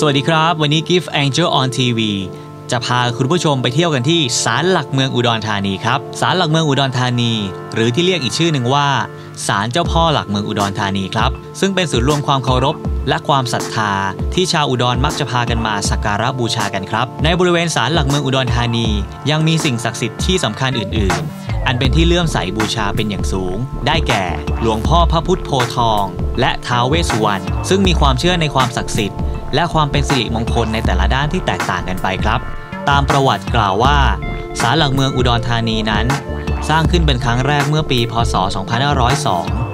สวัสดีครับ วันนี้ Gift Angel on TV จะพาคุณผู้ชมไปเที่ยวกันที่ศาลหลักเมืองอุดรธานีครับศาลหลักเมืองอุดรธานี หรือที่เรียกอีกชื่อหนึ่งว่าศาลเจ้าพ่อหลักเมืองอุดรธานีครับ ซึ่งเป็นศูนย์รวมความเคารพและความศรัทธา ที่ชาวอุดรมักจะพากันมาสักการะบูชากันครับ ในบริเวณศาลหลักเมืองอุดรธานี ยังมีสิ่งศักดิ์สิทธิ์ที่สำคัญอื่น ๆ อันเป็นที่เลื่อมใสบูชาเป็นอย่างสูง ได้แก่ หลวงพ่อพระพุทธโพธิ์ทอง และท้าวเวสสุวรรณซึ่งมีความเชื่อในความศักดิ์สิทธิ์ และความเป็นสิริมงคลในแต่ละด้านที่แตกต่างกันไปครับ ตามประวัติกล่าวว่าศาลหลักเมืองอุดรธานีนั้น สร้างขึ้นเป็นครั้งแรกเมื่อปี พศ 2502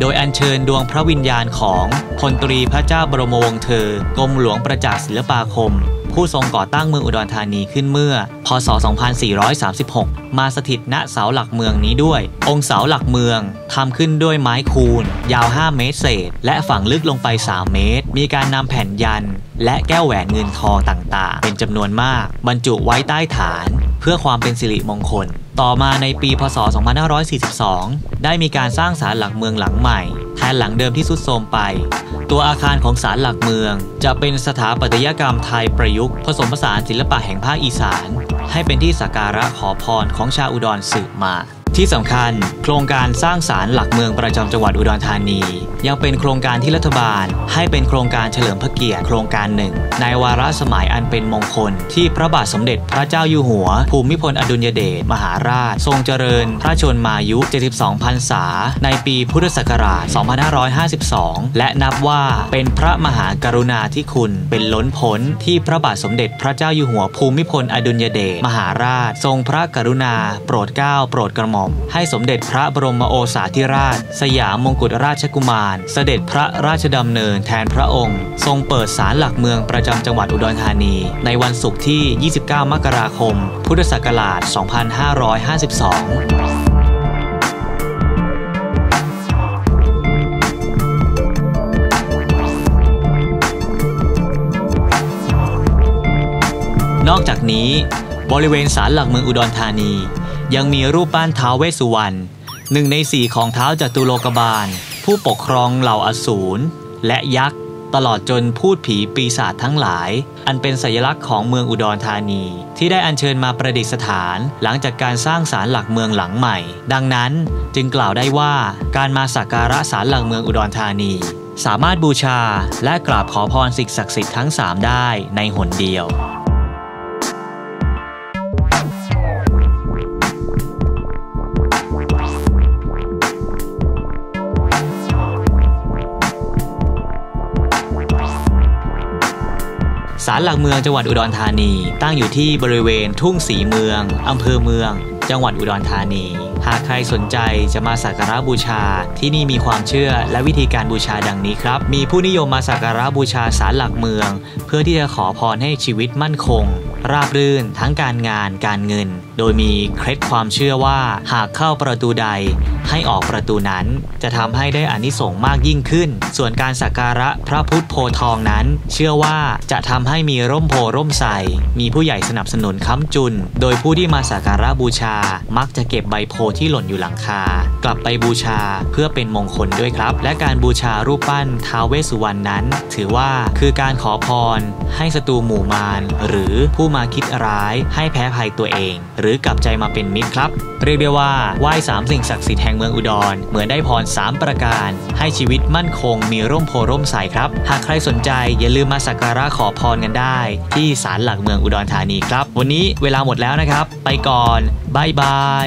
โดยอัญเชิญดวงพระวิญญาณของพลตรีพระเจ้าบรมวงศ์เธอกรมหลวงประจักษ์ศิลปาคม ผู้ทรงก่อตั้งเมืองอุดรธานีขึ้นเมื่อ พศ 2436 มาสถิตณเสาหลักเมืองนี้ด้วย องค์เสาหลักเมืองทำขึ้นด้วยไม้คูน ยาว 5 เมตรเศษ และฝังลึกลงไป 3 เมตร มีการนำแผ่นยัน และแก้วแหวนเงินทองต่างๆ เป็นจำนวนมาก บรรจุไว้ใต้ฐาน เพื่อความเป็นสิริมงคล ต่อมาในปีพศ 2542 ได้มีการสร้างศาลหลักเมืองหลังใหม่ แทนหลังเดิมที่สุดโทรมไป ตัวอาคารของศาลหลักเมือง จะเป็นสถาปัตยกรรมไทยประยุกต์ ผสมผสานศิลปะแห่งภาคอีสาน ให้เป็นที่สักการะขอพรของชาวอุดรสืบมา ที่สำคัญ โครงการสร้างศาลหลักเมืองประจำจังหวัดอุดรธานี ยังเป็นโครงการที่รัฐบาล ให้เป็นโครงการเฉลิมพระเกียรติโครงการหนึ่ง ในวาระสมัยอันเป็นมงคล ที่พระบาทสมเด็จพระเจ้าอยู่หัว ภูมิพลอดุลยเดชมหาราช ทรงเจริญ พระชนมายุ 72พรรษา ในปีพุทธศักราช 2552 และนับว่าเป็นพระมหากรุณาธิคุณเป็นล้นพ้นที่พระบาทสมเด็จพระเจ้าอยู่หัวภูมิพลอดุลยเดชมหาราช ทรงพระกรุณา โปรดเกล้าโปรดกระหม่อมให้สมเด็จพระบรมโอษาธิราช สยามมงกุฎราชกุมาร เสด็จพระราชดำเนินแทนพระองค์ ทรงเปิดศาลหลักเมืองประจำจังหวัดอุดรธานี ในวันศุกร์ที่ 29 มกราคม พุทธศักราช 2552นอกจากนี้ บริเวณศาลหลักเมืองอุดรธานี ยังมีรูปปั้นท้าวเวสสุวรรณหนึ่งในสี่ของเท้าวจตุโลกบาล ผู้ปกครองเหล่าอสูรและยักษ์ตลอดจนพูดผีปีศาจทั้งหลาย อันเป็นสัญลักษณ์ของเมืองอุดรธานี ที่ได้อัญเชิญมาประดิษฐาน หลังจากการสร้างศาลหลักเมืองหลังใหม่ ดังนั้นจึงกล่าวได้ว่าการมาสักการะศาลหลักเมืองอุดรธานี สามารถบูชาและกราบขอพรสิ่งศักดิ์สิทธิ์ทั้ง 3 ได้ในหนเดียว ศาลหลักเมืองจังหวัดอุดรธานี ตั้งอยู่ที่บริเวณทุ่งสีเมืองอำเภอเมือง จังหวัดอุดรธานี หากใครสนใจจะมาสักการะบูชา ที่นี่มีความเชื่อและวิธีการบูชาดังนี้ครับ มีผู้นิยมมาสักการะบูชาศาลหลักเมือง เพื่อที่จะขอพรให้ชีวิตมั่นคง ราบรื่นทั้งการงานการเงิน โดยมีเคล็ดความเชื่อว่าหากเข้าประตูใด ให้ออกประตูนั้น จะทำให้ได้อานิสงส์มากยิ่งขึ้น ส่วนการสักการะพระพุทธโพธทองนั้น เชื่อว่าจะทำให้มีร่มโพร่มใสมีผู้ใหญ่สนับสนุนค้ำจุน โดยผู้ที่มาสักการะบูชา มักจะเก็บใบโพธิ์ที่หล่นอยู่หลังคา กลับไปบูชาเพื่อเป็นมงคลด้วยครับ และการบูชารูปปั้นท้าวเวสสุวรรณนั้น ถือว่าคือการขอพร ให้ศัตรูหมู่มารหรือผู้มาคิดร้ายให้แพ้ภัยตัวเอง หรือกลับใจมาเป็นมิตรครับ เรียกได้ว่าไหว้สามสิ่งศักดิ์สิทธิ์แห่งเมืองอุดร เหมือนได้พร 3 ประการ ให้ชีวิตมั่นคงมีร่มโพร่มใสครับ หากใครสนใจอย่าลืมมาสักการะขอพรกันได้ ที่ศาลหลักเมืองอุดรธานีครับ วันนี้เวลาหมดแล้วนะครับ ไปก่อนบายบาย